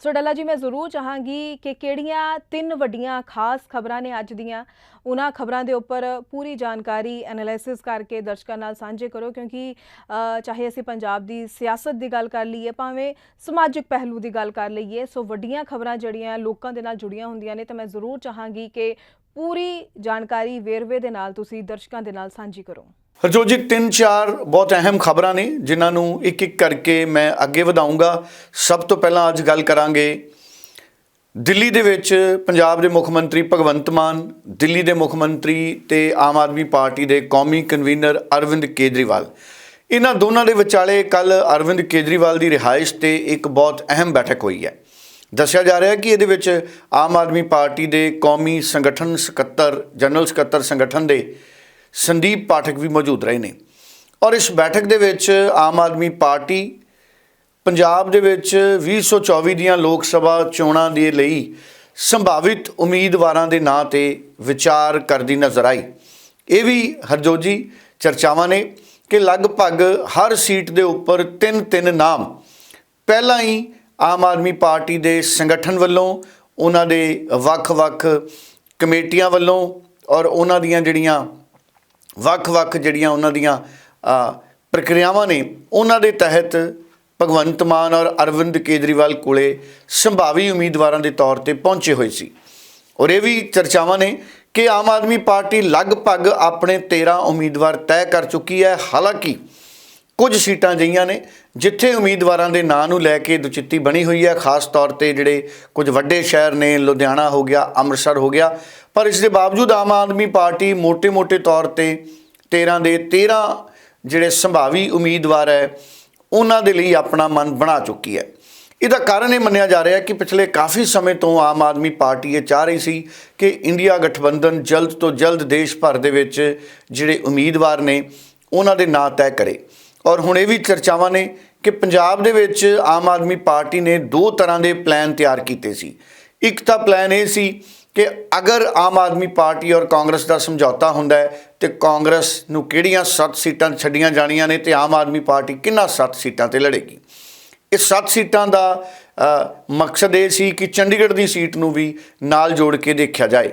ਸੋ ਡੱਲਾ ਜੀ, ਮੈਂ ਜ਼ਰੂਰ ਚਾਹਾਂਗੀ ਕਿ ਕਿਹੜੀਆਂ ਤਿੰਨ ਵੱਡੀਆਂ ਖਾਸ ਖਬਰਾਂ ਨੇ ਅੱਜ ਦੀਆਂ, ਉਹਨਾਂ ਖਬਰਾਂ ਦੇ ਉੱਪਰ ਪੂਰੀ ਜਾਣਕਾਰੀ ਐਨਾਲਿਸਿਸ ਕਰਕੇ ਦਰਸ਼ਕਾਂ ਨਾਲ ਸਾਂਝੇ ਕਰੋ, ਕਿਉਂਕਿ ਚਾਹੇ ਅਸੀਂ ਪੰਜਾਬ ਦੀ ਸਿਆਸਤ ਦੀ ਗੱਲ ਕਰ ਲਈਏ, ਭਾਵੇਂ ਸਮਾਜਿਕ ਪਹਿਲੂ ਦੀ ਗੱਲ ਕਰ ਲਈਏ, ਸੋ ਵੱਡੀਆਂ ਖਬਰਾਂ ਜਿਹੜੀਆਂ ਲੋਕਾਂ ਦੇ ਨਾਲ ਜੁੜੀਆਂ ਹੁੰਦੀਆਂ ਨੇ, ਤਾਂ ਮੈਂ ਜ਼ਰੂਰ ਚਾਹਾਂਗੀ ਕਿ ਪੂਰੀ ਜਾਣਕਾਰੀ ਵੇਰਵੇ ਦੇ ਨਾਲ ਤੁਸੀਂ ਦਰਸ਼ਕਾਂ ਦੇ ਨਾਲ ਸਾਂਝੀ ਕਰੋ। ਹਰਜੋਤ ਜੀ, ਤਿੰਨ ਚਾਰ ਬਹੁਤ ਅਹਿਮ ਖਬਰਾਂ ਨੇ, ਜਿਨ੍ਹਾਂ ਨੂੰ ਇੱਕ ਇੱਕ ਕਰਕੇ ਮੈਂ ਅੱਗੇ ਵਧਾਉਂਗਾ। ਸਭ ਤੋਂ ਪਹਿਲਾਂ ਅੱਜ ਗੱਲ ਕਰਾਂਗੇ ਦਿੱਲੀ ਦੇ ਵਿੱਚ ਪੰਜਾਬ ਦੇ ਮੁੱਖ ਮੰਤਰੀ ਭਗਵੰਤ ਮਾਨ, ਦਿੱਲੀ ਦੇ ਮੁੱਖ ਮੰਤਰੀ ਤੇ ਆਮ ਆਦਮੀ ਪਾਰਟੀ ਦੇ ਕੌਮੀ ਕਨਵੀਨਰ ਅਰਵਿੰਦ ਕੇਜਰੀਵਾਲ। ਇਹਨਾਂ ਦੋਨਾਂ ਦੇ ਵਿਚਾਲੇ ਕੱਲ ਅਰਵਿੰਦ ਕੇਜਰੀਵਾਲ ਦੀ ਰਿਹਾਇਸ਼ ਤੇ ਇੱਕ ਬਹੁਤ ਅਹਿਮ ਬੈਠਕ ਹੋਈ ਹੈ। ਦੱਸਿਆ ਜਾ ਰਿਹਾ ਹੈ ਕਿ ਇਹਦੇ ਵਿੱਚ ਆਮ ਆਦਮੀ ਪਾਰਟੀ ਦੇ ਕੌਮੀ ਸੰਗਠਨ ਸਕੱਤਰ, ਜਨਰਲ ਸਕੱਤਰ ਸੰਗਠਨ ਦੇ ਸੰਦੀਪ ਪਾਠਕ ਵੀ ਮੌਜੂਦ ਰਹੇ ਨੇ। ਔਰ ਇਸ ਬੈਠਕ ਦੇ ਵਿੱਚ ਆਮ ਆਦਮੀ ਪਾਰਟੀ ਪੰਜਾਬ ਦੇ ਵਿੱਚ 2024 ਦੀਆਂ ਲੋਕ ਸਭਾ ਚੋਣਾਂ ਦੇ ਲਈ ਸੰਭਾਵਿਤ ਉਮੀਦਵਾਰਾਂ ਦੇ ਨਾਂ ਤੇ ਵਿਚਾਰ ਕਰਦੀ ਨਜ਼ਰ ਆਈ। ਇਹ ਵੀ ਹਰਜੋਤ ਚਰਚਾਵਾਂ ਨੇ ਕਿ ਲਗਭਗ ਹਰ ਸੀਟ ਦੇ ਉੱਪਰ ਤਿੰਨ ਤਿੰਨ ਨਾਮ ਪਹਿਲਾਂ ਹੀ ਆਮ ਆਦਮੀ ਪਾਰਟੀ ਦੇ ਸੰਗਠਨ ਵੱਲੋਂ, ਉਹਨਾਂ ਦੇ ਵੱਖ-ਵੱਖ ਕਮੇਟੀਆਂ ਵੱਲੋਂ ਔਰ ਉਹਨਾਂ ਦੀਆਂ ਜਿਹੜੀਆਂ ਵੱਖ-ਵੱਖ ਜਿਹੜੀਆਂ ਉਹਨਾਂ ਦੀਆਂ ਪ੍ਰਕਿਰਿਆਵਾਂ ਨੇ, ਉਹਨਾਂ ਦੇ ਤਹਿਤ ਭਗਵੰਤ ਮਾਨ ਔਰ ਅਰਵਿੰਦ ਕੇਜਰੀਵਾਲ ਕੋਲੇ ਸੰਭਾਵੀ ਉਮੀਦਵਾਰਾਂ ਦੇ ਤੌਰ ਤੇ ਪਹੁੰਚੇ ਹੋਏ ਸੀ। ਔਰ ਇਹ ਵੀ ਚਰਚਾਵਾਂ ਨੇ ਕਿ ਆਮ ਆਦਮੀ ਪਾਰਟੀ ਲਗਭਗ ਆਪਣੇ 13 ਉਮੀਦਵਾਰ ਤੈਅ ਕਰ ਚੁੱਕੀ ਹੈ। ਹਾਲਾਂਕਿ ਕੁਝ ਸੀਟਾਂ ਜਈਆਂ ਨੇ, ਜਿੱਥੇ ਉਮੀਦਵਾਰਾਂ ਦੇ ਨਾਂ ਨੂੰ ਲੈ ਕੇ ਦੁਚਿੱਤੀ ਬਣੀ ਹੋਈ ਹੈ। ਖਾਸ ਤੌਰ ਤੇ ਜਿਹੜੇ ਕੁਝ ਵੱਡੇ ਸ਼ਹਿਰ ਨੇ, ਲੁਧਿਆਣਾ ਹੋ ਗਿਆ, ਅੰਮ੍ਰਿਤਸਰ ਹੋ ਗਿਆ। ਪਰ ਇਸ ਦੇ ਬਾਵਜੂਦ ਆਮ ਆਦਮੀ ਪਾਰਟੀ ਮੋٹے-ਮੋٹے ਤੌਰ ਤੇ 13 ਦੇ 13 ਜਿਹੜੇ ਸੰਭਾਵੀ ਉਮੀਦਵਾਰ ਹੈ, ਉਹਨਾਂ ਦੇ ਲਈ ਆਪਣਾ ਮਨ ਬਣਾ ਚੁੱਕੀ ਹੈ। ਇਹਦਾ ਕਾਰਨ ਇਹ ਮੰਨਿਆ ਜਾ ਰਿਹਾ ਕਿ ਪਿਛਲੇ ਕਾਫੀ ਸਮੇਂ ਤੋਂ ਆਮ ਆਦਮੀ ਪਾਰਟੀ ਇਹ ਚਾਹ ਰਹੀ ਸੀ ਕਿ ਇੰਡੀਆ ਗਠਬੰਧਨ ਜਲਦ ਤੋਂ ਜਲਦ ਦੇਸ਼ ਭਰ ਦੇ ਵਿੱਚ ਜਿਹੜੇ ਉਮੀਦਵਾਰ ਨੇ, ਉਹਨਾਂ ਦੇ ਨਾਂ ਤੈਅ ਕਰੇ। ਔਰ ਹੁਣ ਇਹ ਵੀ ਚਰਚਾਵਾਂ ਨੇ ਕਿ ਪੰਜਾਬ ਦੇ ਵਿੱਚ ਆਮ ਆਦਮੀ ਪਾਰਟੀ ਨੇ ਦੋ ਤਰ੍ਹਾਂ ਦੇ ਪਲਾਨ ਤਿਆਰ ਕੀਤੇ ਸੀ। ਇੱਕ ਤਾਂ ਪਲਾਨ ਇਹ ਸੀ ਕਿ ਅਗਰ ਆਮ ਆਦਮੀ ਪਾਰਟੀ ਔਰ ਕਾਂਗਰਸ ਦਾ ਸਮਝੌਤਾ ਹੁੰਦਾ ਹੈ, ਤੇ ਕਾਂਗਰਸ ਨੂੰ ਕਿਹੜੀਆਂ 7 ਸੀਟਾਂ ਛੱਡੀਆਂ ਜਾਣੀਆਂ ਨੇ ਤੇ ਆਮ ਆਦਮੀ ਪਾਰਟੀ ਕਿੰਨਾ 7 ਸੀਟਾਂ ਤੇ ਲੜੇਗੀ? ਇਹ 7 ਸੀਟਾਂ ਦਾ ਮਕਸਦ ਇਹ ਸੀ ਕਿ ਚੰਡੀਗੜ੍ਹ ਦੀ ਸੀਟ ਨੂੰ ਵੀ ਨਾਲ ਜੋੜ ਕੇ ਦੇਖਿਆ ਜਾਏ।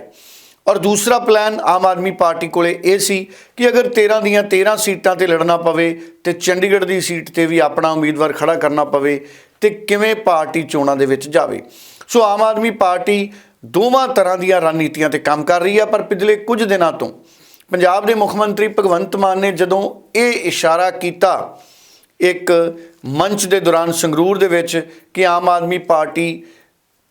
ਔਰ ਦੂਸਰਾ ਪਲਾਨ ਆਮ ਆਦਮੀ ਪਾਰਟੀ ਕੋਲੇ ਇਹ ਸੀ ਕਿ ਅਗਰ 13 ਦੀਆਂ 13 ਸੀਟਾਂ ਤੇ ਲੜਨਾ ਪਵੇ ਤੇ ਚੰਡੀਗੜ੍ਹ ਦੀ ਸੀਟ ਤੇ ਵੀ ਆਪਣਾ ਉਮੀਦਵਾਰ ਖੜਾ ਕਰਨਾ ਪਵੇ ਤੇ ਕਿਵੇਂ ਪਾਰਟੀ ਚੋਣਾਂ ਦੇ ਵਿੱਚ ਜਾਵੇ। ਸੋ ਆਮ ਆਦਮੀ ਪਾਰਟੀ ਦੋਵਾਂ ਤਰ੍ਹਾਂ ਦੀਆਂ ਰਣਨੀਤੀਆਂ ਤੇ ਕੰਮ ਕਰ ਰਹੀ ਹੈ, ਪਰ ਪਿਛਲੇ ਕੁਝ ਦਿਨਾਂ ਤੋਂ ਪੰਜਾਬ ਦੇ ਮੁੱਖ ਮੰਤਰੀ ਭਗਵੰਤ ਮਾਨ ਨੇ ਜਦੋਂ ਇਹ ਇਸ਼ਾਰਾ ਕੀਤਾ ਇੱਕ ਮੰਚ ਦੇ ਦੌਰਾਨ ਸੰਗਰੂਰ ਦੇ ਵਿੱਚ ਕਿ ਆਮ ਆਦਮੀ ਪਾਰਟੀ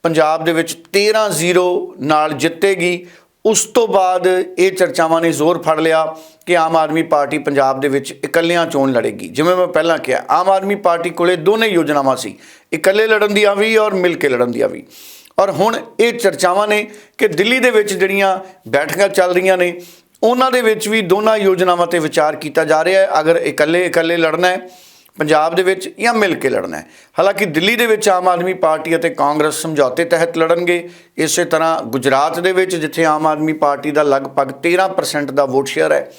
ਪੰਜਾਬ ਦੇ ਵਿੱਚ 13-0 ਨਾਲ ਜਿੱਤੇਗੀ ਉਸ ਤੋਂ ਬਾਅਦ ਇਹ ਚਰਚਾਵਾਂ ਨੇ ਜ਼ੋਰ ਫੜ ਲਿਆ ਕਿ ਆਮ ਆਦਮੀ ਪਾਰਟੀ ਪੰਜਾਬ ਦੇ ਵਿੱਚ ਇਕੱਲਿਆਂ ਚੋਣ ਲੜੇਗੀ। ਜਿਵੇਂ ਮੈਂ ਪਹਿਲਾਂ ਕਿਹਾ, ਆਮ ਆਦਮੀ ਪਾਰਟੀ ਕੋਲੇ ਦੋਨੇ ਯੋਜਨਾਵਾਂ ਸੀ, ਇਕੱਲੇ ਲੜਨ ਦੀਆਂ ਵੀ ਔਰ ਮਿਲ ਕੇ ਲੜਨ ਦੀਆਂ ਵੀ। ਔਰ ਹੁਣ ਇਹ ਚਰਚਾਵਾਂ ਨੇ ਕਿ ਦਿੱਲੀ ਦੇ ਵਿੱਚ ਜਿਹੜੀਆਂ ਬੈਠਕਾਂ ਚੱਲ ਰਹੀਆਂ ਨੇ, ਉਹਨਾਂ ਦੇ ਵਿੱਚ ਵੀ ਦੋਨਾਂ ਯੋਜਨਾਵਾਂ ਤੇ ਵਿਚਾਰ ਕੀਤਾ ਜਾ ਰਿਹਾ ਹੈ। ਅਗਰ ਇਕੱਲੇ ਇਕੱਲੇ ਲੜਨਾ ਹੈ ਪੰਜਾਬ ਦੇ ਵਿੱਚ ਜਾਂ ਮਿਲ ਕੇ ਲੜਨਾ ਹੈ। ਹਾਲਾਂਕਿ ਦਿੱਲੀ ਦੇ ਵਿੱਚ ਆਮ ਆਦਮੀ ਪਾਰਟੀ ਅਤੇ ਕਾਂਗਰਸ ਸਮਝੌਤੇ ਤਹਿਤ ਲੜਨਗੇ। ਇਸੇ ਤਰ੍ਹਾਂ ਗੁਜਰਾਤ ਦੇ ਵਿੱਚ, ਜਿੱਥੇ ਆਮ ਆਦਮੀ ਪਾਰਟੀ ਦਾ ਲਗਭਗ 13% ਦਾ ਵੋਟ ਸ਼ੇਅਰ ਹੈ,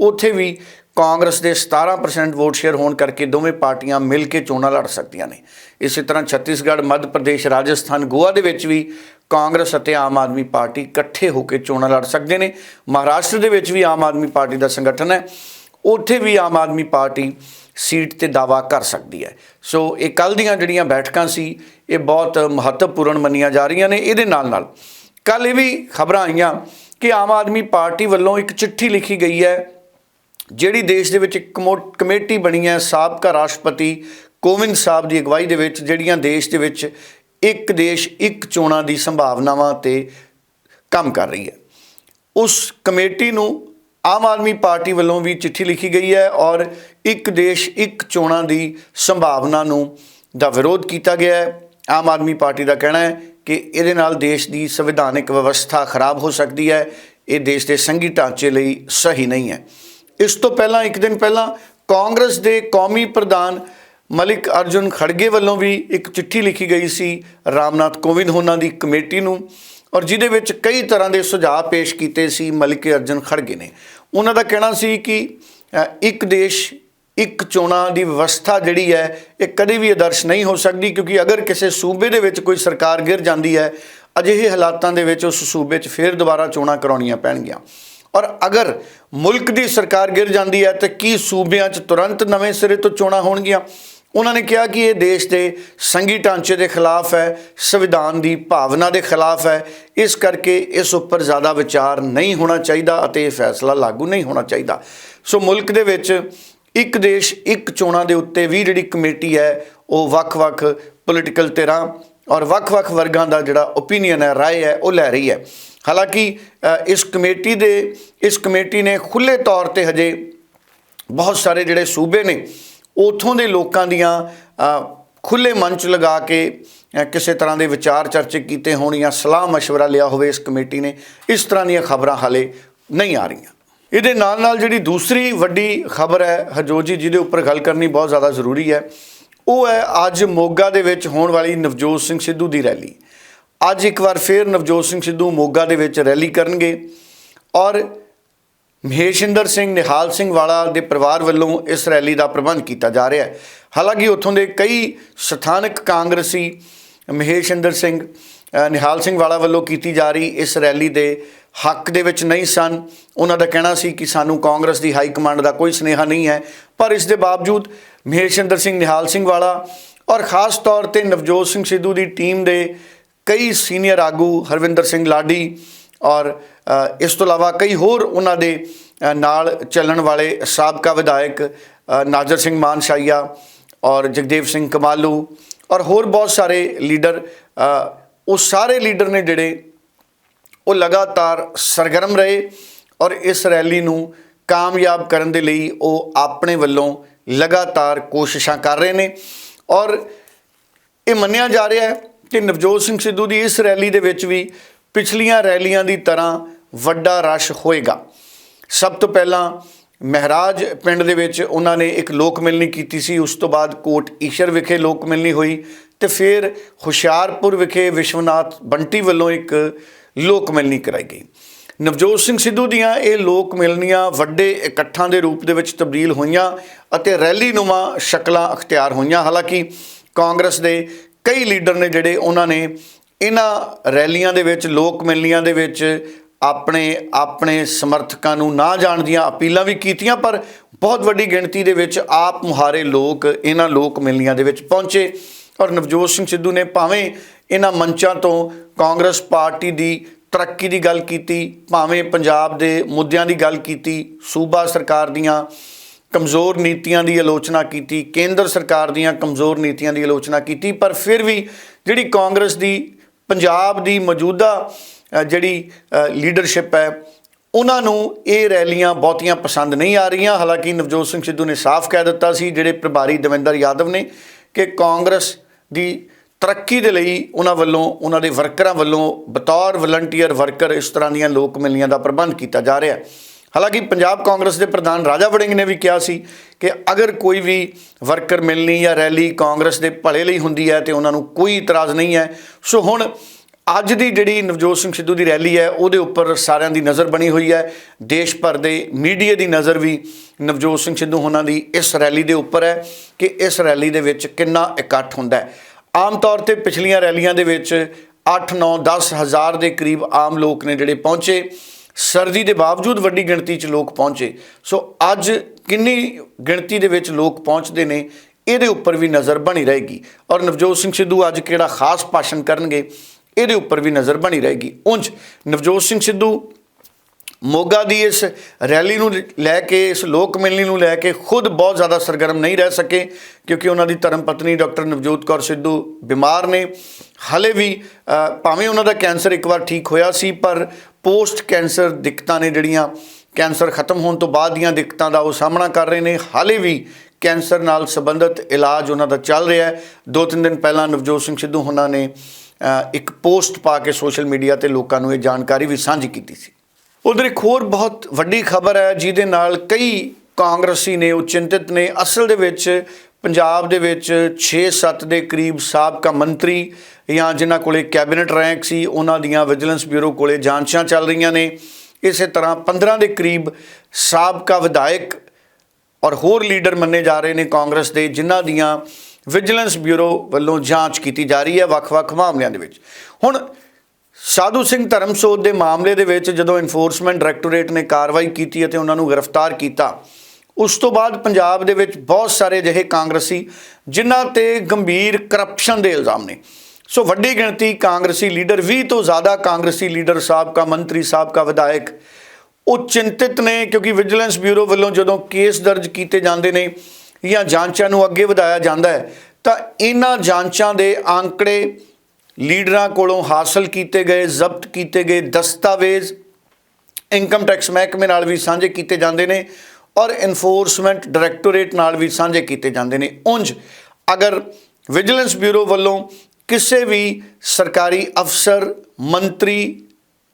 ਉੱਥੇ ਵੀ ਕਾਂਗਰਸ ਦੇ 17% ਵੋਟ ਸ਼ੇਅਰ ਹੋਣ ਕਰਕੇ ਦੋਵੇਂ ਪਾਰਟੀਆਂ ਮਿਲ ਕੇ ਚੋਣਾਂ ਲੜ ਸਕਦੀਆਂ ਨੇ। ਇਸੇ ਤਰ੍ਹਾਂ ਛੱਤੀਸਗੜ੍ਹ, ਮੱਧ ਪ੍ਰਦੇਸ਼, ਰਾਜਸਥਾਨ, ਗੋਆ ਦੇ ਵਿੱਚ ਵੀ ਕਾਂਗਰਸ ਅਤੇ ਆਮ ਆਦਮੀ ਪਾਰਟੀ ਇਕੱਠੇ ਹੋ ਕੇ ਚੋਣਾਂ ਲੜ ਸਕਦੇ ਨੇ। ਮਹਾਰਾਸ਼ਟਰ ਦੇ ਵਿੱਚ ਵੀ ਆਮ ਆਦਮੀ ਪਾਰਟੀ ਦਾ ਸੰਗਠਨ ਹੈ। ਉੱਥੇ ਵੀ ਆਮ ਆਦਮੀ ਪਾਰਟੀ ਸੀਟ ਤੇ ਦਾਵਾ ਕਰ ਸਕਦੀ ਹੈ। ਸੋ ਇਹ ਕੱਲ ਦੀਆਂ ਜਿਹੜੀਆਂ ਬੈਠਕਾਂ ਸੀ, ਇਹ ਬਹੁਤ ਮਹੱਤਵਪੂਰਨ ਮੰਨੀਆਂ ਜਾ ਰਹੀਆਂ ਨੇ। ਇਹਦੇ ਨਾਲ ਨਾਲ ਕੱਲ ਇਹ ਵੀ ਖਬਰਾਂ ਆਈਆਂ ਕਿ ਆਮ ਆਦਮੀ ਪਾਰਟੀ ਵੱਲੋਂ ਇੱਕ ਚਿੱਠੀ ਲਿਖੀ ਗਈ ਹੈ, ਜਿਹੜੀ ਦੇਸ਼ ਦੇ ਵਿੱਚ ਇੱਕ ਕਮੋ- ਕਮੇਟੀ ਬਣੀ ਹੈ, ਸਾਬਕਾ ਰਾਸ਼ਟਰਪਤੀ ਕੋਵਿੰਦ ਸਾਹਿਬ ਦੀ ਅਗਵਾਈ ਦੇ ਵਿੱਚ, ਜਿਹੜੀਆਂ ਦੇਸ਼ ਦੇ ਵਿੱਚ ਇੱਕ ਦੇਸ਼, ਇੱਕ ਚੋਣਾਂ ਦੀ ਸੰਭਾਵਨਾਵਾਂ ਤੇ ਕੰਮ ਕਰ ਰਹੀ ਹੈ। ਉਸ ਕਮੇਟੀ ਨੂੰ ਆਮ ਆਦਮੀ ਪਾਰਟੀ ਵੱਲੋਂ ਵੀ ਚਿੱਠੀ ਲਿਖੀ ਗਈ ਹੈ ਔਰ ਇੱਕ ਦੇਸ਼, ਇੱਕ ਚੋਣਾਂ ਦੀ ਸੰਭਾਵਨਾ ਨੂੰ ਦਾ ਵਿਰੋਧ ਕੀਤਾ ਗਿਆ ਹੈ। ਆਮ ਆਦਮੀ ਪਾਰਟੀ ਦਾ ਕਹਿਣਾ ਹੈ ਕਿ ਇਹਦੇ ਨਾਲ ਦੇਸ਼ ਦੀ ਸੰਵਿਧਾਨਿਕ ਵਿਵਸਥਾ ਖਰਾਬ ਹੋ ਸਕਦੀ ਹੈ। ਇਹ ਦੇਸ਼ ਦੇ ਸੰਘੀ ਢਾਂਚੇ ਲਈ ਸਹੀ ਨਹੀਂ ਹੈ। ਇਸ ਤੋਂ ਪਹਿਲਾਂ, ਇੱਕ ਦਿਨ ਪਹਿਲਾਂ ਕਾਂਗਰਸ ਦੇ ਕੌਮੀ ਪ੍ਰਧਾਨ ਮਲਿਕ ਅਰਜੁਨ ਖੜਗੇ ਵੱਲੋਂ ਵੀ ਇੱਕ ਚਿੱਠੀ ਲਿਖੀ ਗਈ ਸੀ। ਰਾਮਨਾਥ ਕੋਵਿੰਦ ਹੋਣਾ ਦੀ ਕਮੇਟੀ ਨੂੰ ਔਰ ਜਿਹਦੇ ਵਿੱਚ ਕਈ ਤਰ੍ਹਾਂ ਦੇ ਸੁਝਾਅ ਪੇਸ਼ ਕੀਤੇ ਸੀ, ਮਲਿਕ ਅਰਜੁਨ ਖੜਗੇ ਨੇ। ਉਹਨਾਂ ਦਾ ਕਹਿਣਾ ਸੀ ਕਿ ਇੱਕ ਦੇਸ਼, ਇੱਕ ਚੋਣਾਂ ਦੀ ਵਿਵਸਥਾ ਜਿਹੜੀ ਹੈ, ਇਹ ਕਦੇ ਵੀ ਆਦਰਸ਼ ਨਹੀਂ ਹੋ ਸਕਦੀ ਕਿਉਂਕਿ ਅਗਰ ਕਿਸੇ ਸੂਬੇ ਦੇ ਵਿੱਚ ਕੋਈ ਸਰਕਾਰ ਗਿਰ ਜਾਂਦੀ ਹੈ, ਅਜਿਹੇ ਹਾਲਾਤਾਂ ਦੇ ਵਿੱਚ ਉਸ ਸੂਬੇ 'ਚ ਫਿਰ ਦੁਬਾਰਾ ਚੋਣਾਂ ਕਰਾਉਣੀਆਂ ਪੈਣਗੀਆਂ। ਔਰ ਅਗਰ ਮੁਲਕ ਦੀ ਸਰਕਾਰ ਗਿਰ ਜਾਂਦੀ ਹੈ, ਤਾਂ ਕੀ ਸੂਬਿਆਂ 'ਚ ਤੁਰੰਤ ਨਵੇਂ ਸਿਰੇ ਤੋਂ ਚੋਣਾਂ ਹੋਣਗੀਆਂ? ਉਹਨਾਂ ਨੇ ਕਿਹਾ ਕਿ ਇਹ ਦੇਸ਼ ਦੇ ਸੰਘੀ ਢਾਂਚੇ ਦੇ ਖਿਲਾਫ ਹੈ, ਸੰਵਿਧਾਨ ਦੀ ਭਾਵਨਾ ਦੇ ਖਿਲਾਫ ਹੈ। ਇਸ ਕਰਕੇ ਇਸ ਉੱਪਰ ਜ਼ਿਆਦਾ ਵਿਚਾਰ ਨਹੀਂ ਹੋਣਾ ਚਾਹੀਦਾ ਅਤੇ ਇਹ ਫੈਸਲਾ ਲਾਗੂ ਨਹੀਂ ਹੋਣਾ ਚਾਹੀਦਾ। ਸੋ ਮੁਲਕ ਦੇ ਵਿੱਚ ਇੱਕ ਦੇਸ਼, ਇੱਕ ਚੋਣਾਂ ਦੇ ਉੱਤੇ ਵੀ ਜਿਹੜੀ ਕਮੇਟੀ ਹੈ, ਉਹ ਵੱਖ-ਵੱਖ ਪੋਲੀਟੀਕਲ ਧਿਰਾਂ ਔਰ ਵੱਖ-ਵੱਖ ਵਰਗਾਂ ਦਾ ਜਿਹੜਾ ਓਪੀਨੀਅਨ ਹੈ, ਰਾਏ ਹੈ, ਉਹ ਲੈ ਰਹੀ ਹੈ। ਹਾਲਾਂਕਿ ਇਸ ਕਮੇਟੀ ਦੇ, ਇਸ ਕਮੇਟੀ ਨੇ ਖੁੱਲੇ ਤੌਰ ਤੇ ਹਜੇ ਬਹੁਤ ਸਾਰੇ ਜਿਹੜੇ ਸੂਬੇ ਨੇ ਉਥੋਂ ਦੇ ਲੋਕਾਂ ਦੀਆਂ ਅ, ਖੁੱਲੇ ਮੰਚ ਲਗਾ ਕੇ ਅ, ਕਿਸੇ ਤਰ੍ਹਾਂ ਦੇ ਵਿਚਾਰ ਚਰਚੇ ਕੀਤੇ ਹੋਣ ਜਾਂ ਸਲਾਹ مشورہ ਲਿਆ ਹੋਵੇ ਇਸ ਕਮੇਟੀ ਨੇ ਇਸ ਤਰ੍ਹਾਂ ਦੀਆਂ ਖਬਰਾਂ ਹਾਲੇ ਨਹੀਂ ਆ ਰਹੀਆਂ ਇਹਦੇ ਨਾਲ ਨਾਲ ਜਿਹੜੀ ਦੂਸਰੀ ਵੱਡੀ ਖਬਰ ਹੈ ਹਰਜੋਤ ਜੀ ਜਿਹਦੇ ਉੱਪਰ ਗੱਲ ਕਰਨੀ ਬਹੁਤ ਜ਼ਿਆਦਾ ਜ਼ਰੂਰੀ ਹੈ ਉਹ ਹੈ ਅੱਜ ਮੋਗਾ ਦੇ ਵਿੱਚ ਹੋਣ ਵਾਲੀ ਨਵਜੋਤ ਸਿੰਘ ਸਿੱਧੂ ਦੀ ਰੈਲੀ ਅੱਜ ਇੱਕ ਵਾਰ ਫੇਰ ਨਵਜੋਤ ਸਿੰਘ ਸਿੱਧੂ ਮੋਗਾ ਦੇ ਵਿੱਚ ਰੈਲੀ ਕਰਨਗੇ ਔਰ ਮਹੇਸ਼ਿੰਦਰ ਸਿੰਘ ਨਿਹਾਲ ਸਿੰਘ ਵਾਲਾ ਦੇ ਪਰਿਵਾਰ ਵੱਲੋਂ ਇਸ ਰੈਲੀ ਦਾ ਪ੍ਰਬੰਧ ਕੀਤਾ ਜਾ ਰਿਹਾ ਹੈ। ਹਾਲਾਂਕਿ ਉੱਥੋਂ ਦੇ ਕਈ ਸਥਾਨਕ ਕਾਂਗਰਸੀ ਮਹੇਸ਼ਿੰਦਰ ਸਿੰਘ ਨਿਹਾਲ ਸਿੰਘ ਵਾਲਾ ਵੱਲੋਂ ਕੀਤੀ ਜਾ ਰਹੀ ਇਸ ਰੈਲੀ ਦੇ ਹੱਕ ਦੇ ਵਿੱਚ ਨਹੀਂ ਸਨ। ਉਹਨਾਂ ਦਾ ਕਹਿਣਾ ਸੀ ਕਿ ਸਾਨੂੰ ਕਾਂਗਰਸ ਦੀ ਹਾਈ ਕਮਾਂਡ ਦਾ ਕੋਈ ਸਨੇਹਾ ਨਹੀਂ ਹੈ। ਪਰ ਇਸ ਦੇ ਬਾਵਜੂਦ ਮਹੇਸ਼ਿੰਦਰ ਸਿੰਘ ਨਿਹਾਲ ਸਿੰਘ ਵਾਲਾ ਔਰ ਖਾਸ ਤੌਰ ਤੇ ਨਵਜੋਤ ਸਿੰਘ ਸਿੱਧੂ ਦੀ ਟੀਮ ਦੇ ਕਈ ਸੀਨੀਅਰ ਆਗੂ ਹਰਵਿੰਦਰ ਸਿੰਘ ਲਾਡੀ ਔਰ ਇਸ ਤੋਂ ਇਲਾਵਾ ਕਈ ਹੋਰ ਉਹਨਾਂ ਦੇ ਨਾਲ ਚੱਲਣ ਵਾਲੇ ਸਾਬਕਾ ਵਿਧਾਇਕ ਨਾਜਰ ਸਿੰਘ ਮਾਨਸ਼ਾਈਆ ਔਰ ਜਗਦੇਵ ਸਿੰਘ ਕਮਾਲੂ ਔਰ ਹੋਰ ਬਹੁਤ ਸਾਰੇ ਲੀਡਰ ਉਹ ਸਾਰੇ ਲੀਡਰ ਨੇ ਜਿਹੜੇ ਉਹ ਲਗਾਤਾਰ ਸਰਗਰਮ ਰਹੇ ਔਰ ਇਸ ਰੈਲੀ ਨੂੰ ਕਾਮਯਾਬ ਕਰਨ ਦੇ ਲਈ ਉਹ ਆਪਣੇ ਵੱਲੋਂ ਲਗਾਤਾਰ ਕੋਸ਼ਿਸ਼ਾਂ ਕਰ ਰਹੇ ਨੇ ਔਰ ਇਹ ਮੰਨਿਆ ਜਾ ਰਿਹਾ ਹੈ ਕਿ ਨਵਜੋਤ ਸਿੰਘ ਸਿੱਧੂ ਦੀ ਇਸ ਰੈਲੀ ਦੇ ਵਿੱਚ ਵੀ ਪਿਛਲੀਆਂ ਰੈਲੀਆਂ ਦੀ ਤਰ੍ਹਾਂ ਵੱਡਾ ਰਸ਼ ਹੋਏਗਾ। ਸਭ ਤੋਂ ਪਹਿਲਾਂ ਮਹਿਰਾਜ ਪਿੰਡ ਦੇ ਵਿੱਚ ਉਹਨਾਂ ਨੇ ਇੱਕ ਲੋਕ ਮਿਲਣੀ ਕੀਤੀ ਸੀ। ਉਸ ਤੋਂ ਬਾਅਦ ਕੋਟ ਈਸ਼ਰ ਵਿਖੇ ਲੋਕ ਮਿਲਣੀ ਹੋਈ ਤੇ ਫਿਰ ਹੁਸ਼ਿਆਰਪੁਰ ਵਿਖੇ ਵਿਸ਼ਵਨਾਥ ਬੰਟੀ ਵੱਲੋਂ ਇੱਕ ਲੋਕ ਮਿਲਣੀ ਕਰਾਈ ਗਈ। ਨਵਜੋਤ ਸਿੰਘ ਸਿੱਧੂ ਦੀਆਂ ਇਹ ਲੋਕ ਮਿਲਣੀਆਂ ਵੱਡੇ ਇਕੱਠਾਂ ਦੇ ਰੂਪ ਦੇ ਵਿੱਚ ਤਬਦੀਲ ਹੋਈਆਂ ਅਤੇ ਰੈਲੀ ਨੁਮਾ ਸ਼ਕਲਾਂ ਅਖਤਿਆਰ ਹੋਈਆਂ। ਹਾਲਾਂਕਿ ਕਾਂਗਰਸ ਦੇ ਕਈ ਲੀਡਰ ਨੇ ਜਿਹੜੇ ਉਹਨਾਂ ਨੇ ਇਹਨਾਂ ਰੈਲੀਆਂ ਦੇ ਵਿੱਚ, ਲੋਕ ਮਿਲਣੀਆਂ ਦੇ ਵਿੱਚ ਆਪਣੇ ਆਪਣੇ ਸਮਰਥਕਾਂ ਨੂੰ ਨਾ ਜਾਣ ਦੀਆਂ ਅਪੀਲਾਂ ਵੀ ਕੀਤੀਆਂ, ਪਰ ਬਹੁਤ ਵੱਡੀ ਗਿਣਤੀ ਦੇ ਵਿੱਚ ਆਪ ਮੁਹਾਰੇ ਲੋਕ, ਇਹਨਾਂ ਲੋਕ ਮਿਲਣੀਆਂ ਦੇ ਵਿੱਚ ਪਹੁੰਚੇ। ਔਰ ਨਵਜੋਤ ਸਿੰਘ ਸਿੱਧੂ ਨੇ ਭਾਵੇਂ ਇਹਨਾਂ ਮੰਚਾਂ ਤੋਂ ਕਾਂਗਰਸ ਪਾਰਟੀ ਦੀ ਤਰੱਕੀ ਦੀ ਗੱਲ ਕੀਤੀ, ਭਾਵੇਂ ਪੰਜਾਬ ਦੇ ਮੁੱਦਿਆਂ ਦੀ ਗੱਲ ਕੀਤੀ, ਸੂਬਾ ਸਰਕਾਰ ਦੀਆਂ ਕਮਜ਼ੋਰ ਨੀਤੀਆਂ ਦੀ ਆਲੋਚਨਾ ਕੀਤੀ, ਕੇਂਦਰ ਸਰਕਾਰ ਦੀਆਂ ਕਮਜ਼ੋਰ ਨੀਤੀਆਂ ਦੀ ਆਲੋਚਨਾ ਕੀਤੀ, ਪਰ ਫਿਰ ਵੀ ਜਿਹੜੀ ਕਾਂਗਰਸ ਦੀ, ਪੰਜਾਬ ਦੀ ਮੌਜੂਦਾ ਜਿਹੜੀ ਲੀਡਰਸ਼ਿਪ ਹੈ, ਉਹਨਾਂ ਨੂੰ ਇਹ ਰੈਲੀਆਂ ਬਹੁਤੀਆਂ ਪਸੰਦ ਨਹੀਂ ਆ ਰਹੀਆਂ। ਹਾਲਾਂਕਿ ਨਵਜੋਤ ਸਿੰਘ ਸਿੱਧੂ ਨੇ ਸਾਫ਼ ਕਹਿ ਦਿੱਤਾ ਸੀ, ਜਿਹੜੇ ਪ੍ਰਭਾਰੀ ਦਵਿੰਦਰ ਯਾਦਵ ਨੇ, ਕਿ ਕਾਂਗਰਸ ਦੀ ਤਰੱਕੀ ਦੇ ਲਈ ਉਹਨਾਂ ਵੱਲੋਂ, ਉਹਨਾਂ ਦੇ ਵਰਕਰਾਂ ਵੱਲੋਂ ਬਤੌਰ ਵਲੰਟੀਅਰ ਵਰਕਰ ਇਸ ਤਰ੍ਹਾਂ ਦੀਆਂ ਲੋਕ ਮਿਲਣੀਆਂ ਦਾ ਪ੍ਰਬੰਧ ਕੀਤਾ ਜਾ ਰਿਹਾ ਹੈ। ਹਾਲਾਂਕਿ ਪੰਜਾਬ ਕਾਂਗਰਸ ਦੇ ਪ੍ਰਧਾਨ ਰਾਜਾ ਵੜਿੰਗ ਨੇ ਵੀ ਕਿਹਾ ਸੀ ਕਿ ਅਗਰ ਕੋਈ ਵੀ ਵਰਕਰ ਮਿਲਣੀ ਜਾਂ ਰੈਲੀ ਕਾਂਗਰਸ ਦੇ ਭਲੇ ਲਈ ਹੁੰਦੀ ਹੈ ਤੇ ਉਹਨਾਂ ਨੂੰ ਕੋਈ ਇਤਰਾਜ਼ ਨਹੀਂ ਹੈ। ਸੋ ਹੁਣ ਅੱਜ ਦੀ ਜਿਹੜੀ ਨਵਜੋਤ ਸਿੰਘ ਸਿੱਧੂ ਦੀ ਰੈਲੀ ਹੈ, ਉਹਦੇ ਉੱਪਰ ਸਾਰਿਆਂ ਦੀ ਨਜ਼ਰ ਬਣੀ ਹੋਈ ਹੈ। ਦੇਸ਼ ਭਰ ਦੇ ਮੀਡੀਆ ਦੀ ਨਜ਼ਰ ਵੀ ਨਵਜੋਤ ਸਿੰਘ ਸਿੱਧੂ ਉਹਨਾਂ ਦੀ ਇਸ ਰੈਲੀ ਦੇ ਉੱਪਰ ਹੈ ਕਿ ਇਸ ਰੈਲੀ ਦੇ ਵਿੱਚ ਕਿੰਨਾ ਇਕੱਠ ਹੁੰਦਾ ਹੈ। ਆਮ ਤੌਰ ਤੇ ਪਿਛਲੀਆਂ ਰੈਲੀਆਂ ਦੇ ਵਿੱਚ 8 9 10 ਹਜ਼ਾਰ ਦੇ ਕਰੀਬ ਆਮ ਲੋਕ ਨੇ ਜਿਹੜੇ ਪਹੁੰਚੇ। ਸਰਦੀ ਦੇ ਬਾਵਜੂਦ ਵੱਡੀ ਗਿਣਤੀ 'ਚ ਲੋਕ ਪਹੁੰਚੇ। ਸੋ ਅੱਜ ਕਿੰਨੀ ਗਿਣਤੀ ਦੇ ਵਿੱਚ ਲੋਕ ਪਹੁੰਚਦੇ ਨੇ, ਇਹਦੇ ਉੱਪਰ ਵੀ ਨਜ਼ਰ ਬਣੀ ਰਹੇਗੀ। ਔਰ ਨਵਜੋਤ ਸਿੰਘ ਸਿੱਧੂ ਅੱਜ ਕਿਹੜਾ ਖਾਸ ਭਾਸ਼ਣ ਕਰਨਗੇ ਇਹਦੇ ਉੱਪਰ ਵੀ ਨਜ਼ਰ ਬਣੀ ਰਹੇਗੀ। ਉਂਝ ਨਵਜੋਤ ਸਿੰਘ ਸਿੱਧੂ ਮੋਗਾ ਦੀ ਇਸ ਰੈਲੀ ਨੂੰ ਲੈ ਕੇ, ਇਸ ਲੋਕ ਮਿਲਣੀ ਨੂੰ ਲੈ ਕੇ ਖੁਦ ਬਹੁਤ ਜ਼ਿਆਦਾ ਸਰਗਰਮ ਨਹੀਂ ਰਹਿ ਸਕੇ, ਕਿਉਂਕਿ ਉਹਨਾਂ ਦੀ ਧਰਮ ਪਤਨੀ ਡਾਕਟਰ ਨਵਜੋਤ ਕੌਰ ਸਿੱਧੂ ਬਿਮਾਰ ਨੇ। ਹਲੇ ਵੀ ਭਾਵੇਂ ਉਹਨਾਂ ਦਾ ਕੈਂਸਰ ਇੱਕ ਵਾਰ ਠੀਕ ਹੋਇਆ ਸੀ, ਪਰ ਪੋਸਟ ਕੈਂਸਰ ਦਿੱਕਤਾਂ ਨੇ ਜਿਹੜੀਆਂ, ਕੈਂਸਰ ਖਤਮ ਹੋਣ ਤੋਂ ਬਾਅਦ ਦੀਆਂ ਦਿੱਕਤਾਂ ਦਾ ਉਹ ਸਾਹਮਣਾ ਕਰ ਰਹੇ ਨੇ। ਹਾਲੇ ਵੀ ਕੈਂਸਰ ਨਾਲ ਸੰਬੰਧਿਤ ਇਲਾਜ ਉਹਨਾਂ ਦਾ ਚੱਲ ਰਿਹਾ ਹੈ। ਦੋ ਤਿੰਨ ਦਿਨ ਪਹਿਲਾਂ ਨਵਜੋਤ ਸਿੰਘ ਸਿੱਧੂ ਉਹਨਾਂ ਨੇ ਇੱਕ ਪੋਸਟ ਪਾ ਕੇ ਸੋਸ਼ਲ ਮੀਡੀਆ ਤੇ ਲੋਕਾਂ ਨੂੰ ਇਹ ਜਾਣਕਾਰੀ ਵੀ ਸਾਂਝੀ ਕੀਤੀ ਸੀ। ਉਧਰ ਇੱਕ ਹੋਰ ਬਹੁਤ ਵੱਡੀ ਖਬਰ ਹੈ, ਜਿਹਦੇ ਨਾਲ ਕਈ ਕਾਂਗਰਸੀ ਨੇ, ਉਹ ਚਿੰਤਿਤ ਨੇ, ਅਸਲ ਦੇ ਵਿੱਚ ਪੰਜਾਬ ਦੇ ਵਿੱਚ 6-7 ਦੇ ਕਰੀਬ ਸਾਬਕਾ ਮੰਤਰੀ ਜਾਂ ਜਿਨ੍ਹਾਂ ਕੋਲੇ ਕੈਬਨਿਟ ਰੈਂਕ ਸੀ, ਉਹਨਾਂ ਦੀਆਂ ਵਿਜੀਲੈਂਸ ਬਿਊਰੋ ਕੋਲੇ ਜਾਂਚਾਂ ਚੱਲ ਰਹੀਆਂ ਨੇ। ਇਸੇ ਤਰ੍ਹਾਂ 15 ਦੇ ਕਰੀਬ ਸਾਬਕਾ ਵਿਧਾਇਕ ਔਰ ਹੋਰ ਲੀਡਰ ਮੰਨੇ ਜਾ ਰਹੇ ਨੇ ਕਾਂਗਰਸ ਦੇ, ਜਿਨ੍ਹਾਂ ਦੀਆਂ ਵਿਜੀਲੈਂਸ ਬਿਊਰੋ ਵੱਲੋਂ ਜਾਂਚ ਕੀਤੀ ਜਾ ਰਹੀ ਹੈ ਵੱਖ-ਵੱਖ ਮਾਮਲਿਆਂ ਦੇ ਵਿੱਚ। ਹੁਣ ਸਾਧੂ ਸਿੰਘ ਧਰਮਸੋਤ ਦੇ ਮਾਮਲੇ ਦੇ ਵਿੱਚ ਜਦੋਂ ਇਨਫੋਰਸਮੈਂਟ ਡਾਇਰੈਕਟੋਰੇਟ ਨੇ ਕਾਰਵਾਈ ਕੀਤੀ ਅਤੇ ਉਹਨਾਂ ਨੂੰ ਗ੍ਰਿਫਤਾਰ ਕੀਤਾ, ਉਸ ਤੋਂ ਬਾਅਦ ਪੰਜਾਬ ਦੇ ਵਿੱਚ ਬਹੁਤ ਸਾਰੇ ਅਜਿਹੇ ਕਾਂਗਰਸੀ ਜਿਨ੍ਹਾਂ ਤੇ ਗੰਭੀਰ ਕਰਪਸ਼ਨ ਦੇ ਇਲਜ਼ਾਮ ਨੇ। ਸੋ ਵੱਡੀ ਗਿਣਤੀ ਕਾਂਗਰਸੀ ਲੀਡਰ 20 ਤੋਂ ਜ਼ਿਆਦਾ ਕਾਂਗਰਸੀ ਲੀਡਰ, ਸਾਬਕਾ ਮੰਤਰੀ, ਸਾਬਕਾ ਵਿਧਾਇਕ, ਉਹ ਚਿੰਤਿਤ ਨੇ ਕਿਉਂਕਿ ਵਿਜੀਲੈਂਸ ਬਿਊਰੋ ਵੱਲੋਂ ਜਦੋਂ ਕੇਸ ਦਰਜ ਕੀਤੇ ਜਾਂਦੇ ਨੇ ਜਾਂ ਜਾਂਚਾਂ ਨੂੰ ਅੱਗੇ ਵਧਾਇਆ ਜਾਂਦਾ ਹੈ, ਤਾਂ ਇਹਨਾਂ ਜਾਂਚਾਂ ਦੇ ਆંકੜੇ ਲੀਡਰਾਂ ਕੋਲੋਂ ਹਾਸਲ ਕੀਤੇ ਗਏ, ਜ਼ਬਤ ਕੀਤੇ ਗਏ ਦਸਤਾਵੇਜ਼ ਇਨਕਮ ਟੈਕਸ ਮਹਿਕਮੇ ਨਾਲ ਵੀ ਸਾਂਝੇ ਕੀਤੇ ਜਾਂਦੇ ਨੇ ਔਰ ਇਨਫੋਰਸਮੈਂਟ ਡਾਇਰੈਕਟੋਰੇਟ ਨਾਲ ਵੀ ਸਾਂਝੇ ਕੀਤੇ ਜਾਂਦੇ ਨੇ। ਉਂਝ ਅਗਰ ਵਿਜੀਲੈਂਸ ਬਿਊਰੋ ਵੱਲੋਂ ਕਿਸੇ ਵੀ ਸਰਕਾਰੀ ਅਫਸਰ, ਮੰਤਰੀ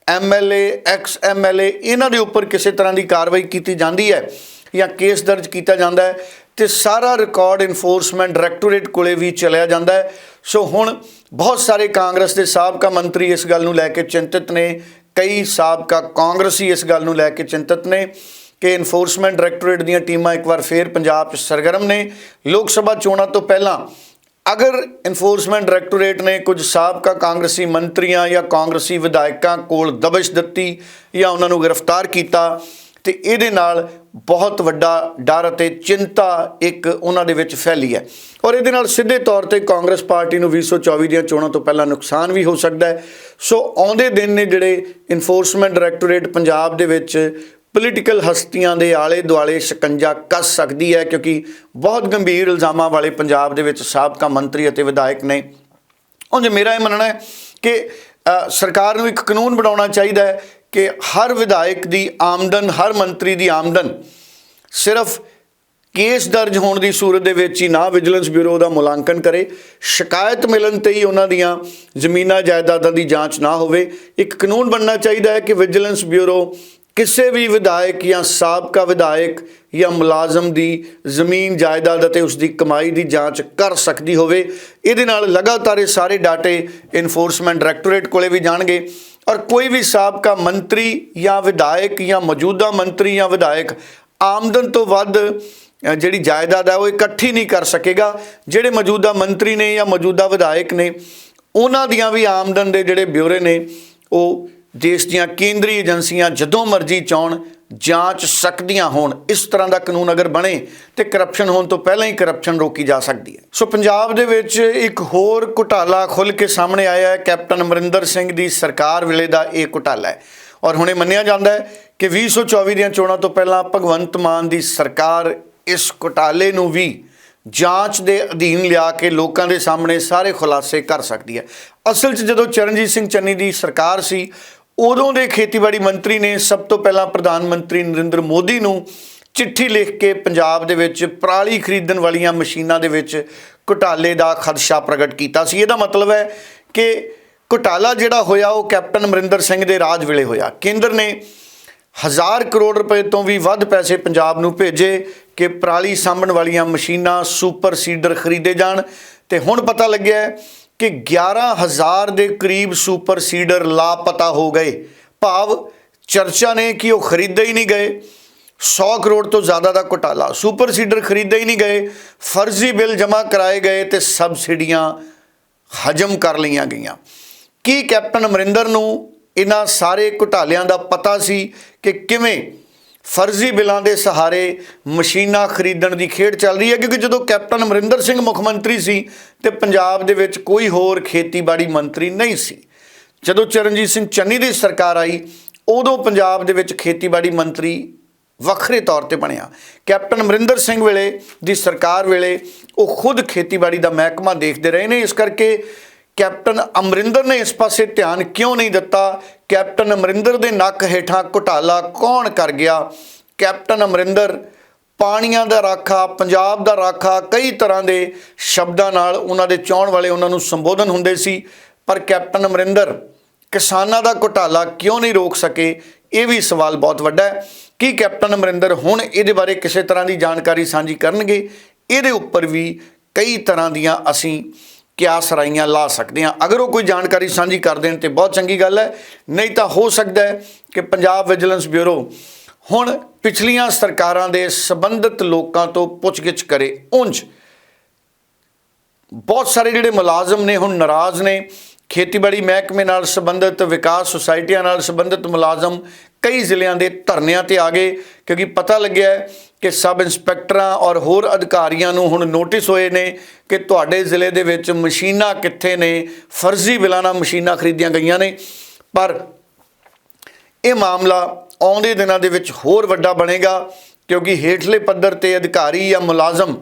ਐਮਐਲਏ ਐਕਸ ਐਮਐਲਏ ਇਹਨਾਂ ਦੇ ਉੱਪਰ ਕਿਸੇ ਤਰ੍ਹਾਂ ਦੀ ਕਾਰਵਾਈ ਕੀਤੀ ਜਾਂਦੀ ਹੈ ਜਾਂ ਕੇਸ ਦਰਜ ਕੀਤਾ ਜਾਂਦਾ ਹੈ ਤੇ ਸਾਰਾ ਰਿਕਾਰਡ ਇਨਫੋਰਸਮੈਂਟ ਡਾਇਰੈਕਟੋਰੇਟ ਕੋਲੇ ਵੀ ਚਲਿਆ ਜਾਂਦਾ ਹੈ। ਸੋ ਹੁਣ ਬਹੁਤ ਸਾਰੇ ਕਾਂਗਰਸ ਦੇ ਸਾਬਕਾ ਮੰਤਰੀ ਇਸ ਗੱਲ ਨੂੰ ਲੈ ਕੇ ਚਿੰਤਿਤ ਨੇ, ਕਈ ਸਾਬਕਾ ਕਾਂਗਰਸੀ ਇਸ ਗੱਲ ਨੂੰ ਲੈ ਕੇ ਚਿੰਤਤ ਨੇ ਕਿ ਇਨਫੋਰਸਮੈਂਟ ਡਾਇਰੈਕਟੋਰੇਟ ਦੀਆਂ ਟੀਮਾਂ ਇੱਕ ਵਾਰ ਫੇਰ ਪੰਜਾਬ 'ਚ ਸਰਗਰਮ ਨੇ। ਲੋਕ ਸਭਾ ਚੋਣਾਂ ਤੋਂ ਪਹਿਲਾਂ ਅਗਰ ਇਨਫੋਰਸਮੈਂਟ ਡਾਇਰੈਕਟੋਰੇਟ ਨੇ ਕੁਝ ਸਾਬਕਾ ਕਾਂਗਰਸੀ ਮੰਤਰੀਆਂ ਜਾਂ ਕਾਂਗਰਸੀ ਵਿਧਾਇਕਾਂ ਕੋਲ ਦਬਸ਼ ਦਿੱਤੀ ਜਾਂ ਉਹਨਾਂ ਨੂੰ ਗ੍ਰਿਫਤਾਰ ਕੀਤਾ ਤੇ ਇਹਦੇ ਨਾਲ ਬਹੁਤ ਵੱਡਾ ਡਰ ਅਤੇ ਚਿੰਤਾ ਇੱਕ ਉਹਨਾਂ ਦੇ ਵਿੱਚ ਫੈਲੀ ਹੈ। ਔਰ ਇਹਦੇ ਨਾਲ ਸਿੱਧੇ ਤੌਰ ਤੇ ਕਾਂਗਰਸ ਪਾਰਟੀ ਨੂੰ 2024 ਦੀਆਂ ਚੋਣਾਂ ਤੋਂ ਪਹਿਲਾਂ ਨੁਕਸਾਨ ਵੀ ਹੋ ਸਕਦਾ ਹੈ। ਸੋ ਆਉਂਦੇ ਦਿਨ ਨੇ ਜਿਹੜੇ ਇਨਫੋਰਸਮੈਂਟ ਡਾਇਰੈਕਟੋਰੇਟ ਪੰਜਾਬ ਦੇ ਵਿੱਚ ਪੋਲੀਟੀਕਲ ਹਸਤੀਆਂ ਦੇ ਆਲੇ ਦੁਆਲੇ ਸ਼ਿਕੰਜਾ ਕੱਸ ਸਕਦੀ ਹੈ ਕਿਉਂਕਿ ਬਹੁਤ ਗੰਭੀਰ ਇਲਜ਼ਾਮਾਂ ਵਾਲੇ ਪੰਜਾਬ ਦੇ ਵਿੱਚ ਸਾਬਕਾ ਮੰਤਰੀ ਅਤੇ ਵਿਧਾਇਕ ਨੇ। ਉਂਝ ਮੇਰਾ ਇਹ ਮੰਨਣਾ ਹੈ ਕਿ ਸਰਕਾਰ ਨੂੰ ਇੱਕ ਕਾਨੂੰਨ ਬਣਾਉਣਾ ਚਾਹੀਦਾ ਹੈ ਕਿ ਹਰ ਵਿਧਾਇਕ ਦੀ ਆਮਦਨ, ਹਰ ਮੰਤਰੀ ਦੀ ਆਮਦਨ ਸਿਰਫ ਕੇਸ ਦਰਜ ਹੋਣ ਦੀ ਸੂਰਤ ਦੇ ਵਿੱਚ ਹੀ ਨਾ ਵਿਜੀਲੈਂਸ ਬਿਊਰੋ ਦਾ ਮੁਲਾਂਕਣ ਕਰੇ। ਸ਼ਿਕਾਇਤ ਮਿਲਣ ਤੇ ਹੀ ਉਹਨਾਂ ਦੀਆਂ ਜ਼ਮੀਨਾਂ, ਜਾਇਦਾਦਾਂ ਦੀ ਜਾਂਚ ਨਾ ਹੋਵੇ। ਇੱਕ ਕਾਨੂੰਨ ਬਣਨਾ ਚਾਹੀਦਾ ਹੈ ਕਿ ਵਿਜੀਲੈਂਸ ਬਿਊਰੋ ਕਿਸੇ ਵੀ ਵਿਧਾਇਕ ਜਾਂ ਸਾਬਕਾ ਵਿਧਾਇਕ ਜਾਂ ਮੁਲਾਜ਼ਮ ਦੀ ਜ਼ਮੀਨ, ਜਾਇਦਾਦ ਅਤੇ ਉਸ ਦੀ ਕਮਾਈ ਦੀ ਜਾਂਚ ਕਰ ਸਕਦੀ ਹੋਵੇ। ਇਹਦੇ ਨਾਲ ਲਗਾਤਾਰ ਇਹ ਸਾਰੇ ਡਾਟੇ ਇਨਫੋਰਸਮੈਂਟ ਡਾਇਰੈਕਟੋਰੇਟ ਕੋਲੇ ਵੀ ਜਾਣਗੇ। ਔਰ ਕੋਈ ਵੀ ਸਾਬਕਾ ਮੰਤਰੀ ਜਾਂ ਵਿਧਾਇਕ ਜਾਂ ਮੌਜੂਦਾ ਮੰਤਰੀ ਜਾਂ ਵਿਧਾਇਕ ਆਮਦਨ ਤੋਂ ਵੱਧ ਜਿਹੜੀ ਜਾਇਦਾਦ ਹੈ ਉਹ ਇਕੱਠੀ ਨਹੀਂ ਕਰ ਸਕੇਗਾ। ਜਿਹੜੇ ਮੌਜੂਦਾ ਮੰਤਰੀ ਨੇ ਜਾਂ ਮੌਜੂਦਾ ਵਿਧਾਇਕ ਨੇ, ਉਹਨਾਂ ਦੀਆਂ ਵੀ ਆਮਦਨ ਦੇ ਜਿਹੜੇ ਬਿਊਰੇ ਨੇ, ਉਹ ਦੇਸ਼ ਦੀਆਂ ਕੇਂਦਰੀ ਏਜੰਸੀਆਂ ਜਦੋਂ ਮਰਜ਼ੀ ਚਾਹਣ ਜਾਂਚ ਸਕਦੀਆਂ ਹੋਣ, ਇਸ ਤਰ੍ਹਾਂ ਦਾ ਕਾਨੂੰਨ ਅਗਰ ਬਣੇ ਤੇ ਕਰਪਸ਼ਨ ਹੋਣ ਤੋਂ ਪਹਿਲਾਂ ਹੀ ਕਰਪਸ਼ਨ ਰੋਕੀ ਜਾ ਸਕਦੀ ਹੈ। ਸੋ ਪੰਜਾਬ ਦੇ ਵਿੱਚ ਇੱਕ ਹੋਰ ਘੁਟਾਲਾ ਖੁੱਲ ਕੇ ਸਾਹਮਣੇ ਆਇਆ ਹੈ। ਕੈਪਟਨ ਅਮਰਿੰਦਰ ਸਿੰਘ ਦੀ ਸਰਕਾਰ ਵੇਲੇ ਦਾ ਇਹ ਘੁਟਾਲਾ ਹੈ। ਔਰ ਹੁਣੇ ਮੰਨਿਆ ਜਾਂਦਾ ਹੈ ਕਿ 2024 ਦੀਆਂ ਚੋਣਾਂ ਤੋਂ ਪਹਿਲਾਂ ਭਗਵੰਤ ਮਾਨ ਦੀ ਸਰਕਾਰ ਇਸ ਘੁਟਾਲੇ ਨੂੰ ਵੀ ਜਾਂਚ ਦੇ ਅਧੀਨ ਲਿਆ ਕੇ ਲੋਕਾਂ ਦੇ ਸਾਹਮਣੇ ਸਾਰੇ ਖੁਲਾਸੇ ਕਰ ਸਕਦੀ ਹੈ। ਅਸਲ 'ਚ ਜਦੋਂ ਚਰਨਜੀਤ ਸਿੰਘ ਚੰਨੀ ਦੀ ਸਰਕਾਰ ਸੀ ਉਦੋਂ ਦੇ ਖੇਤੀਬਾੜੀ ਮੰਤਰੀ ਨੇ ਸਭ ਤੋਂ ਪਹਿਲਾਂ ਪ੍ਰਧਾਨ ਮੰਤਰੀ ਨਰਿੰਦਰ ਮੋਦੀ ਨੂੰ ਚਿੱਠੀ ਲਿਖ ਕੇ ਪੰਜਾਬ ਦੇ ਵਿੱਚ ਪਰਾਲੀ ਖਰੀਦਣ ਵਾਲੀਆਂ ਮਸ਼ੀਨਾਂ ਦੇ ਵਿੱਚ ਘੁਟਾਲੇ ਦਾ ਖਦਸ਼ਾ ਪ੍ਰਗਟ ਕੀਤਾ ਸੀ। ਇਹਦਾ ਮਤਲਬ ਹੈ ਕਿ ਘੁਟਾਲਾ ਜਿਹੜਾ ਹੋਇਆ, ਉਹ ਕੈਪਟਨ ਅਮਰਿੰਦਰ ਸਿੰਘ ਦੇ ਰਾਜ ਵੇਲੇ ਹੋਇਆ। ਕੇਂਦਰ ਨੇ ਹਜ਼ਾਰ ਕਰੋੜ ਰੁਪਏ ਤੋਂ ਵੀ ਵੱਧ ਪੈਸੇ ਪੰਜਾਬ ਨੂੰ ਭੇਜੇ ਕਿ ਪਰਾਲੀ ਸਾਂਭਣ ਵਾਲੀਆਂ ਮਸ਼ੀਨਾਂ ਸੁਪਰ ਸੀਡਰ ਖਰੀਦੇ ਜਾਣ। ਤੇ ਹੁਣ ਪਤਾ ਲੱਗਿਆ ਕਿ 11000 ਦੇ ਕਰੀਬ ਸੁਪਰ ਸੀਡਰ ਲਾਪਤਾ ਹੋ ਗਏ। ਭਾਵ ਚਰਚਾ ਨੇ ਕਿ ਉਹ ਖਰੀਦੇ ਹੀ ਨਹੀਂ ਗਏ। 100 ਕਰੋੜ ਤੋਂ ਜ਼ਿਆਦਾ ਦਾ ਘੁਟਾਲਾ। ਸੁਪਰ ਸੀਡਰ ਖਰੀਦੇ ਹੀ ਨਹੀਂ ਗਏ। ਫਰਜ਼ੀ ਬਿੱਲ ਜਮ੍ਹਾਂ ਕਰਾਏ ਗਏ ਤੇ ਸਬਸਿਡੀਆਂ ਹਜਮ ਕਰ ਲਈਆਂ ਗਈਆਂ। ਕੀ ਕੈਪਟਨ ਅਮਰਿੰਦਰ ਨੂੰ ਇਹਨਾਂ ਸਾਰੇ ਘੁਟਾਲਿਆਂ ਦਾ ਪਤਾ ਸੀ ਕਿ ਕਿਵੇਂ ਫਰਜ਼ੀ ਬਿੱਲਾਂ ਦੇ ਸਹਾਰੇ ਮਸ਼ੀਨਾਂ ਖਰੀਦਣ ਦੀ ਖੇਡ ਚੱਲ ਰਹੀ ਹੈ, ਕਿਉਂਕਿ ਜਦੋਂ ਕੈਪਟਨ ਅਮਰਿੰਦਰ ਸਿੰਘ ਮੁੱਖ ਮੰਤਰੀ ਸੀ ਤੇ ਪੰਜਾਬ ਦੇ ਵਿੱਚ ਕੋਈ ਹੋਰ ਖੇਤੀਬਾੜੀ ਮੰਤਰੀ ਨਹੀਂ ਸੀ। ਜਦੋਂ ਚਰਨਜੀਤ ਸਿੰਘ ਚੰਨੀ ਦੀ ਸਰਕਾਰ ਆਈ, ਉਦੋਂ ਪੰਜਾਬ ਦੇ ਵਿੱਚ ਖੇਤੀਬਾੜੀ ਮੰਤਰੀ ਵੱਖਰੇ ਤੌਰ ਤੇ ਬਣਿਆ। ਕੈਪਟਨ ਅਮਰਿੰਦਰ ਸਿੰਘ ਵੇਲੇ ਦੀ ਸਰਕਾਰ ਵੇਲੇ ਉਹ ਖੁਦ ਖੇਤੀਬਾੜੀ ਦਾ ਮਹਿਕਮਾ ਦੇਖਦੇ ਰਹੇ ਨੇ। ਇਸ ਕਰਕੇ ਕੈਪਟਨ ਅਮਰਿੰਦਰ ਨੇ ਇਸ ਪਾਸੇ ਧਿਆਨ ਕਿਉਂ ਨਹੀਂ ਦਿੱਤਾ? ਕੈਪਟਨ ਅਮਰਿੰਦਰ ਦੇ ਨੱਕ ਹੇਠਾਂ ਘੁਟਾਲਾ ਕੌਣ ਕਰ ਗਿਆ? ਕੈਪਟਨ ਅਮਰਿੰਦਰ, ਪਾਣੀਆਂ ਦਾ ਰਾਖਾ, ਪੰਜਾਬ ਦਾ ਰਾਖਾ, ਕਈ ਤਰ੍ਹਾਂ ਦੇ ਸ਼ਬਦਾਂ ਨਾਲ ਉਹਨਾਂ ਦੇ ਚਾਹਣ ਵਾਲੇ ਉਹਨਾਂ ਨੂੰ ਸੰਬੋਧਨ ਹੁੰਦੇ ਸੀ। ਪਰ ਕੈਪਟਨ ਅਮਰਿੰਦਰ, ਕਿਸਾਨਾਂ ਦਾ ਘੁਟਾਲਾ ਕਿਉਂ ਨਹੀਂ ਰੋਕ ਸਕੇ? ਇਹ ਵੀ ਸਵਾਲ ਬਹੁਤ ਵੱਡਾ ਹੈ। ਕੀ ਕੈਪਟਨ ਅਮਰਿੰਦਰ ਹੁਣ ਇਹਦੇ ਬਾਰੇ ਕਿਸੇ ਤਰ੍ਹਾਂ ਦੀ ਜਾਣਕਾਰੀ ਸਾਂਝੀ ਕਰਨਗੇ? ਇਹਦੇ ਉੱਪਰ ਵੀ ਕਈ ਤਰ੍ਹਾਂ ਦੀਆਂ ਅਸੀਂ ਕਿਆਸ ਰਾਈਆਂ ਲਾ ਸਕਦੇ ਹਾਂ। ਅਗਰ ਉਹ ਕੋਈ ਜਾਣਕਾਰੀ ਸਾਂਝੀ ਕਰ ਦੇਣ ਤੇ ਬਹੁਤ ਚੰਗੀ ਗੱਲ ਹੈ। ਨਹੀਂ ਤਾਂ ਹੋ ਸਕਦਾ ਹੈ ਕਿ ਪੰਜਾਬ ਵਿਜੀਲੈਂਸ ਬਿਊਰੋ ਹੁਣ ਪਿਛਲੀਆਂ ਸਰਕਾਰਾਂ ਦੇ ਸੰਬੰਧਿਤ ਲੋਕਾਂ ਤੋਂ ਪੁੱਛਗਿੱਛ ਕਰੇ। ਉਂਝ ਬਹੁਤ ਸਾਰੇ ਜਿਹੜੇ ਮੁਲਾਜ਼ਮ ਨੇ, ਹੁਣ ਨਾਰਾਜ਼ ਨੇ। ਖੇਤੀਬਾੜੀ ਮਹਿਕਮੇ ਨਾਲ ਸੰਬੰਧਿਤ, ਵਿਕਾਸ ਸੁਸਾਇਟੀਆਂ ਨਾਲ ਸੰਬੰਧਿਤ ਮੁਲਾਜ਼ਮ ਕਈ ਜ਼ਿਲ੍ਹਿਆਂ ਦੇ ਧਰਨਿਆਂ ਤੇ ਆ ਗਏ, ਕਿਉਂਕਿ ਪਤਾ ਲੱਗਿਆ ਕਿ ਸਬ ਇੰਸਪੈਕਟਰਾਂ ਔਰ ਹੋਰ ਅਧਿਕਾਰੀਆਂ ਨੂੰ ਹੁਣ ਨੋਟਿਸ ਹੋਏ ਨੇ ਕਿ ਤੁਹਾਡੇ ਜ਼ਿਲ੍ਹੇ ਦੇ ਵਿੱਚ ਮਸ਼ੀਨਾਂ ਕਿੱਥੇ ਨੇ, ਫਰਜ਼ੀ ਬਿਲਾਂ ਨਾਲ ਮਸ਼ੀਨਾਂ ਖਰੀਦੀਆਂ ਗਈਆਂ ਨੇ। ਪਰ ਇਹ ਮਾਮਲਾ ਆਉਂਦੇ ਦਿਨਾਂ ਦੇ ਵਿੱਚ ਹੋਰ ਵੱਡਾ ਬਣੇਗਾ, ਕਿਉਂਕਿ ਹੇਠਲੇ ਪੱਧਰ ਤੇ ਅਧਿਕਾਰੀ ਜਾਂ ਮੁਲਾਜ਼ਮ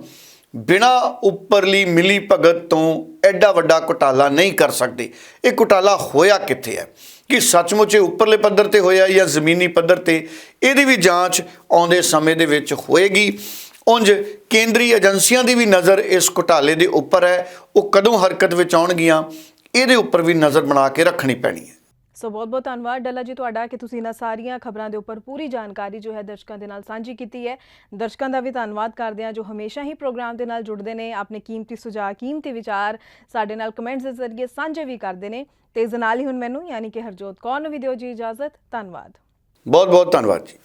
ਬਿਨਾ ਉੱਪਰਲੀ ਮਿਲੀ ਭਗਤ ਤੋਂ ਐਡਾ ਵੱਡਾ ਘੁਟਾਲਾ ਨਹੀਂ ਕਰ ਸਕਦੇ। ਇਹ ਘੁਟਾਲਾ ਹੋਇਆ ਕਿੱਥੇ ਹੈ? ਕਿ ਸੱਚਮੁੱਚ ਇਹ ਉੱਪਰਲੇ ਪੱਧਰ ਤੇ ਹੋਇਆ ਜਾਂ ਜ਼ਮੀਨੀ ਪੱਧਰ ਤੇ, ਇਹਦੀ ਵੀ ਜਾਂਚ ਆਉਂਦੇ ਸਮੇਂ ਦੇ ਵਿੱਚ ਹੋਏਗੀ। ਉਂਝ ਕੇਂਦਰੀ ਏਜੰਸੀਆਂ ਦੀ ਵੀ ਨਜ਼ਰ ਇਸ ਘੁਟਾਲੇ ਦੇ ਉੱਪਰ ਹੈ। ਉਹ ਕਦੋਂ ਹਰਕਤ ਵਿੱਚ ਆਉਣਗੀਆਂ, ਇਹਦੇ ਉੱਪਰ ਵੀ ਨਜ਼ਰ ਬਣਾ ਕੇ ਰੱਖਣੀ ਪੈਣੀ ਹੈ। ਸੋ ਬਹੁਤ ਬਹੁਤ ਧੰਨਵਾਦ ਡੱਲਾ ਜੀ ਤੁਹਾਡਾ ਕਿ ਤੁਸੀਂ ਇਹਨਾਂ ਸਾਰੀਆਂ ਖਬਰਾਂ ਦੇ ਉੱਪਰ ਪੂਰੀ ਜਾਣਕਾਰੀ ਜੋ ਹੈ ਦਰਸ਼ਕਾਂ ਦੇ ਨਾਲ ਸਾਂਝੀ ਕੀਤੀ ਹੈ। ਦਰਸ਼ਕਾਂ ਦਾ ਵੀ ਧੰਨਵਾਦ ਕਰਦੇ ਹਾਂ ਜੋ ਹਮੇਸ਼ਾ ਹੀ ਪ੍ਰੋਗਰਾਮ ਦੇ ਨਾਲ ਜੁੜਦੇ ਨੇ, ਆਪਣੇ ਕੀਮਤੀ ਸੁਝਾਅ, ਕੀਮਤੀ ਵਿਚਾਰ ਸਾਡੇ ਨਾਲ ਕਮੈਂਟਸ ਦੇ ਜ਼ਰੀਏ ਸਾਂਝੇ ਵੀ ਕਰਦੇ ਨੇ। ਤੇ ਇਸ ਦੇ ਨਾਲ ਹੀ ਹੁਣ ਮੈਨੂੰ, ਯਾਨੀ ਕਿ ਹਰਜੋਤ ਕੌਰ ਨੂੰ ਵੀ ਦਿਓ ਜੀ ਇਜਾਜ਼ਤ। ਧੰਨਵਾਦ। ਬਹੁਤ ਬਹੁਤ ਧੰਨਵਾਦ ਜੀ।